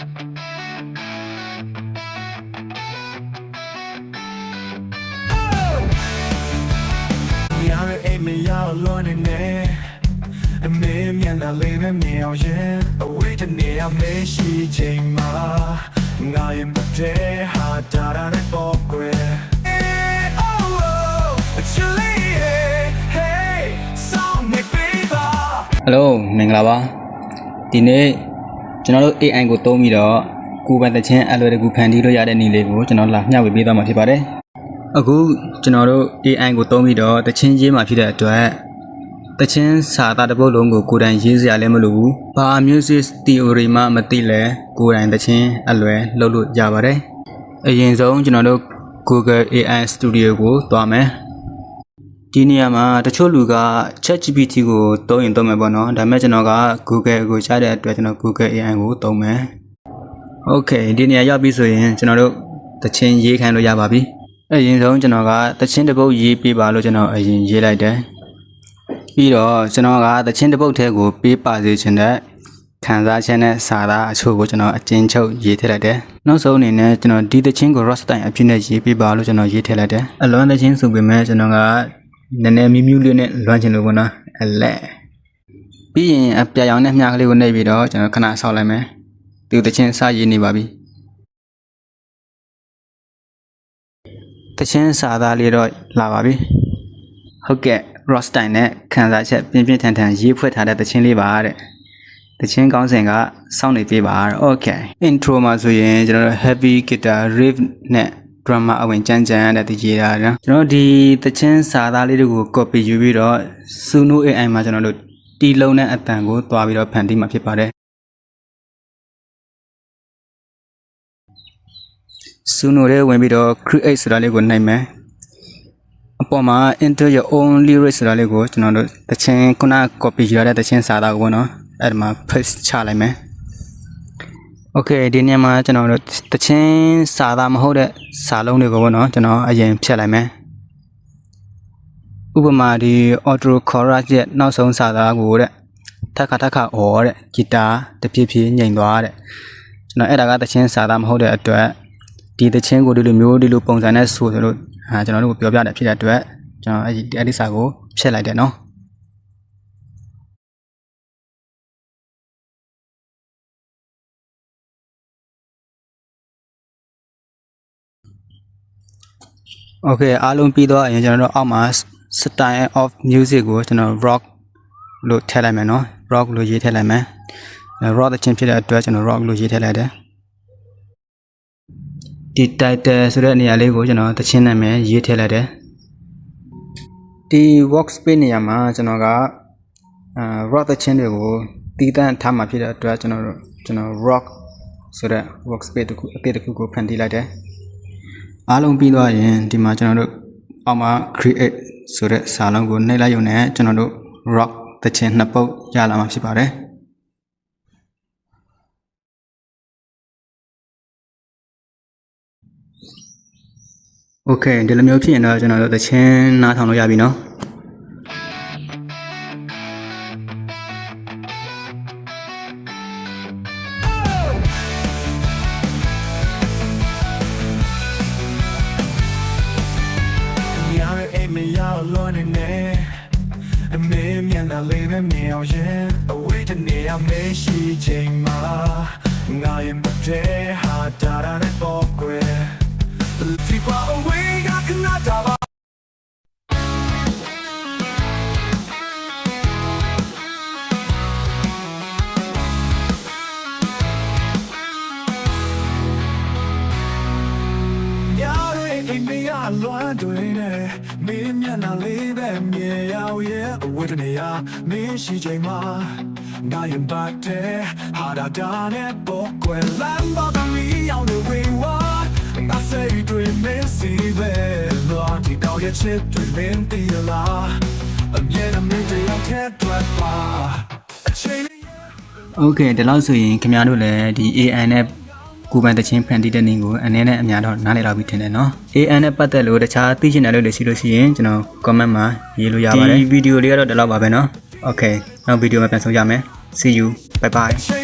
များရဲ့အိမ်မရောက်လွန်နေနေအမေမျက်နှာလေးနဲ့မြင်အောင်ရင်အဝေးတနေရမရှိချိန်မှာငါရင်မတဲဟာတာရတဲ့ပေါ့ကွယ် Hello မင်္ဂလာပါဒီနေ့ ကျွန်တော်တို့ AI ကိုသုံးပြီးတော့ကိုယ်ပိုင်သချင်းအလွယ်တကူဖန်တီးလို့ရတဲ့နည်းလေးကိုကျွန်တော်လာမျှဝေပေးသွားမှာဖြစ်ပါတယ်အခုကျွန်တော်တို့ AI ကိုသုံးပြီးတော့သချင်းရေးမှာဖြစ်တဲ့အတွက်သချင်းစာသားတစ်ပုဒ်လုံးကိုကိုယ်တိုင်ရေးစရာလည်းမလိုဘူးဘာ music theory မှမသိလဲကိုယ်တိုင်သချင်းအလွယ်လုပ်လို့ရပါတယ်အရင်ဆုံးကျွန်တော်တို့ Google AI Studio ကိုသွားမယ် ဒီနေရာမှာတချို့လူက ChatGPT ကိုသုံးရင်သုံးမယ်ပေါ့နော်ဒါပေမဲ့ကျွန်တော်က Google ကိုကြားတဲ့အတွက်ကျွန်တော် Google AI ကိုသုံးမယ် Okay ဒီနေရာရောက်ပြီဆိုရင်ကျွန်တော်တို့တချင်းရေးခိုင်းလို့ရပါပြီအရင်ဆုံးကျွန်တော်ကတချင်းတစ်ပုတ်ရေးပေးပါလို့ကျွန်တော်အရင်ရေးလိုက်တယ်ပြီးတော့ကျွန်တော်ကတချင်းတစ်ပုတ်ထဲကိုပေးပါစေချင်တဲ့ခံစားချက်နဲ့စာသားအချို့ကိုကျွန်တော်အကျဉ်းချုပ်ရေးထည့်လိုက်တယ်နောက်ဆုံးအနေနဲ့ကျွန်တော်ဒီတချင်းကို Ross တိုင်အဖြစ်နဲ့ရေးပေးပါလို့ကျွန်တော်ရေးထည့်လိုက်တယ်အလွန်တချင်းဆိုပေမဲ့ကျွန်တော်က နည်းနည်းမြူးမြူးလေးနဲ့လွှမ်းချင်လို့ပေါ့နော်အလဲပြီးရင်အပြာရောင်နဲ့မြားကလေးကိုနှိပ်ပြီးတော့ကျွန်တော်ခဏဆောက်လိုက်မယ်သူတချင်းစရည်နေပါပြီတချင်းစာသားလေးတော့လာပါပြီဟုတ်ကဲ့ Rostein နဲ့ခံစားချက်ပြင်းပြင်းထန်ထန်ရေးဖွဲ့ထားတဲ့တချင်းလေးပါတဲ့တချင်းကောင်းစဉ်ကစောင့်နေပြေးပါတဲ့ Okay intro မှာဆိုရင်ကျွန်တော်တို့ heavy guitar riff နဲ့ drama အဝင်ကြမ်းကြမ်းတဲ့တကြီးတာနော်ကျွန်တော်ဒီသချင်းစာသားလေးတွေကို copy ယူပြီးတော့ Suno AI မှာကျွန်တော်တို့တီလုံးတဲ့အတန်ကိုတွားပြီးတော့ဖန်တီးမှာဖြစ်ပါတယ် Suno ရဲ့ဝင်ပြီးတော့ create ဆိုတာလေးကိုနှိပ်မယ်အပေါ်မှာ enter your own lyrics ဆိုတာလေးကိုကျွန်တော်တို့သချင်းခုန copy ယူရတဲ့သချင်းစာသားကိုပေါ့နော်အဲ့ဒီမှာ paste ချလိုက်မယ် โอเคဒီနေ့မှာကျွန်တော်တို့တချင်းစာသားမဟုတ်တဲ့စာလုံးတွေကိုပေါ့နော်ကျွန်တော်အရင်ဖြတ်လိုက်မယ်ဥပမာဒီ auto chorus ရဲ့နောက်ဆုံးစာသားကိုတဲ့ထက်ခါထက်ခါအော်တဲ့ဂီတာတဖြည်းဖြည်းညိန်သွားတဲ့ကျွန်တော်အဲ့ဒါကတချင်းစာသားမဟုတ်တဲ့အတွက်ဒီတချင်းကိုဒီလိုမျိုးဒီလိုပုံစံနဲ့ဆိုဆိုလို့အာကျွန်တော်တို့ပြောပြတယ်ဖြစ်တဲ့အတွက်ကျွန်တော်အဲ့ဒီအဲ့ဒီစာကိုဖြတ်လိုက်တယ်နော် Okay အားလုံးပြီးတော့ရင်ကျွန်တော်တို့အောက်မှာ style of music ကိုကျွန်တော် rock လို့ထည့်လိုက်မယ်နော် rock လို့ရေးထည့်လိုက်မယ် rock တဲ့ချင်းဖြစ်တဲ့အတွက်ကျွန်တော် rock လို့ရေးထည့်လိုက်တယ်ဒီ title ဆိုတဲ့နေရာလေးကိုကျွန်တော်တချင်းနာမည်ရေးထည့်လိုက်တယ်ဒီ workspace နေရာမှာကျွန်တော်ကအာ rock တဲ့ချင်းတွေကိုတည်တံ့ထားမှာဖြစ်တဲ့အတွက်ကျွန်တော်တို့ကျွန်တော် rock ဆိုတဲ့ workspace တစ်ခုအသေးတစ်ခုကိုဖန်တီးလိုက်တယ် အားလုံးပြီးသွားရင်ဒီမှာကျွန်တော်တို့အောက်မှာ create ဆိုတဲ့စာလုံးကိုနှိပ်လိုက်ရုံနဲ့ကျွန်တော်တို့ rock သချင်းနှစ်ပုတ်ရလာမှာဖြစ်ပါတယ်โอเคဒီလိုမျိုးဖြစ်ရင်တော့ကျွန်တော်တို့သချင်းနားထောင်လို့ရပြီเนาะ ကောက်လွန်နေနေအမေမျက်နှာလေးနဲ့မြင်အောင်ရင်အဝေးတနေရမရှိချိန်မှာငါရင်မတဲ့ဟာတာ လွှမ်းတွင်နဲ့မင်းမျက်နှာလေးပဲမြင်ရောက်ရဲ့အဝတ်တနေရာမင်းရှိချိန်မှာနိုင်ပါတဲ့ဟာဒါဒါနဲ့ပေါ်ကွယ်လမ်းပေါ်ကမီးရောက်နေဝေးဝါငါစိတ်တွေမင်းစီပဲလွှမ်းဒီတော့ရဲ့ချစ်တွေမင်းတီလာအမြဲတမ်းမင်းတယောက်ထဲတွေ့ပါ Okay ဒီလောက်ဆိုရင်ခင်ဗျားတို့လည်းဒီ AN နဲ့ ကိုယ်ပိုင်တချင်းဖန်တီးတဲ့နည်းကိုအနေနဲ့အများတော့နားလည်တော့ပြီထင်တယ်နော် AI နဲ့ပတ်သက်လို့တခြားသိချင်တဲ့လို့ရှိလို့ရှိရင်ကျွန်တော် comment မှာရေးလို့ရပါတယ်ဒီဗီဒီယိုလေးကတော့ဒီလောက်ပါပဲနော် Okay နောက်ဗီဒီယိုမှာပြန်ဆုံကြမယ် See you bye bye 谁